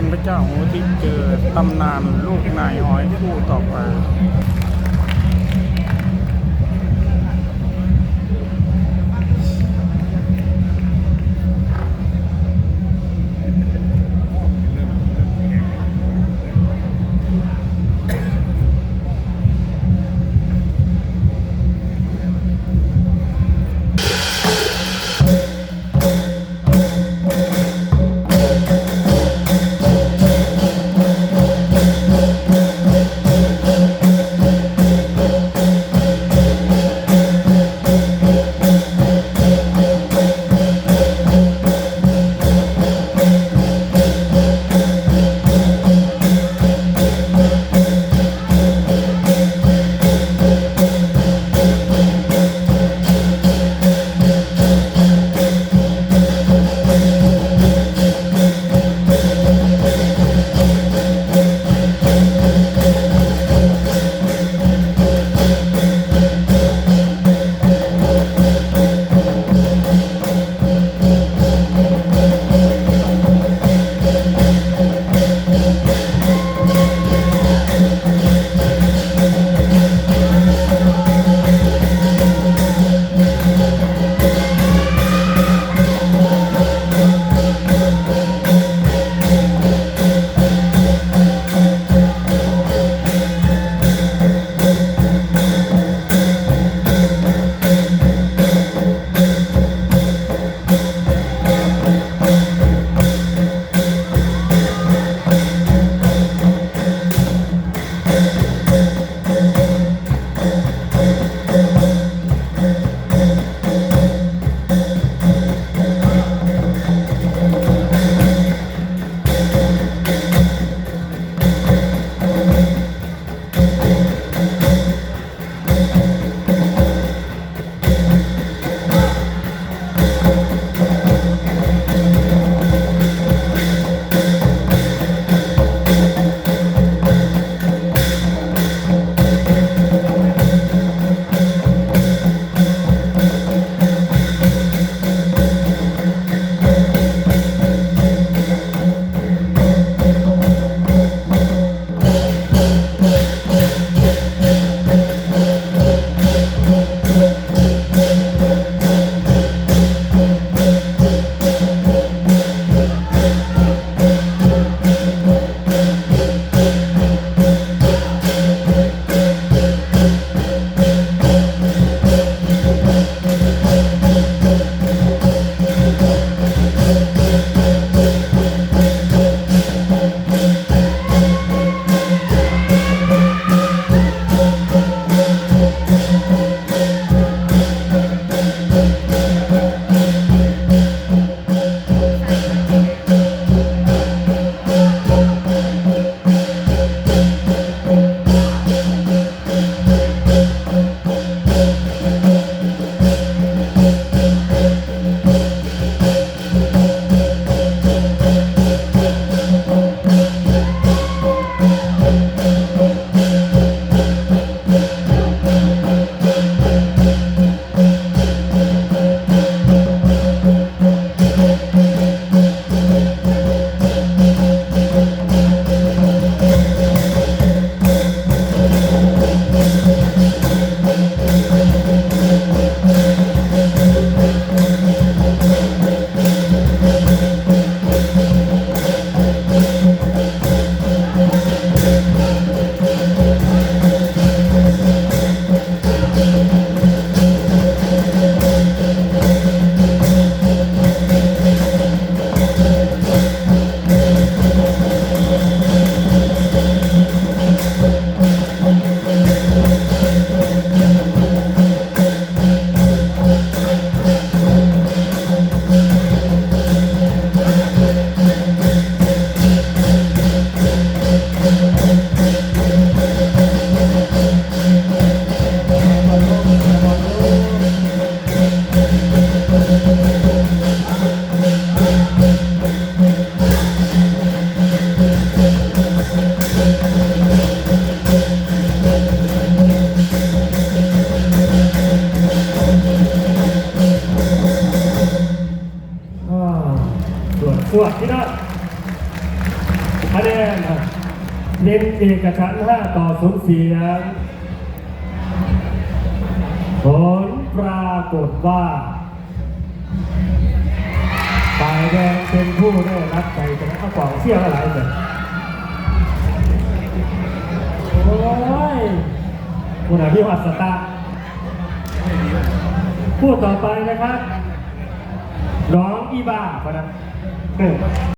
รพระเจ้าหูที่เจอตำนานลูกนายหอยคู่ต่อไป ที่นั่นคะแนนเน้นเอกฉันท์5ต่อ0เสียงผลปรากฏว่าฝ่ายแดงเป็นผู้ได้รับใจชนะเอากล่องเชี่ยวอะไรเลยโอ้ยคุณอภิวัตสตาร์พูดต่อไปนะครับ น้องอีบ้าคนนั้น 嗯。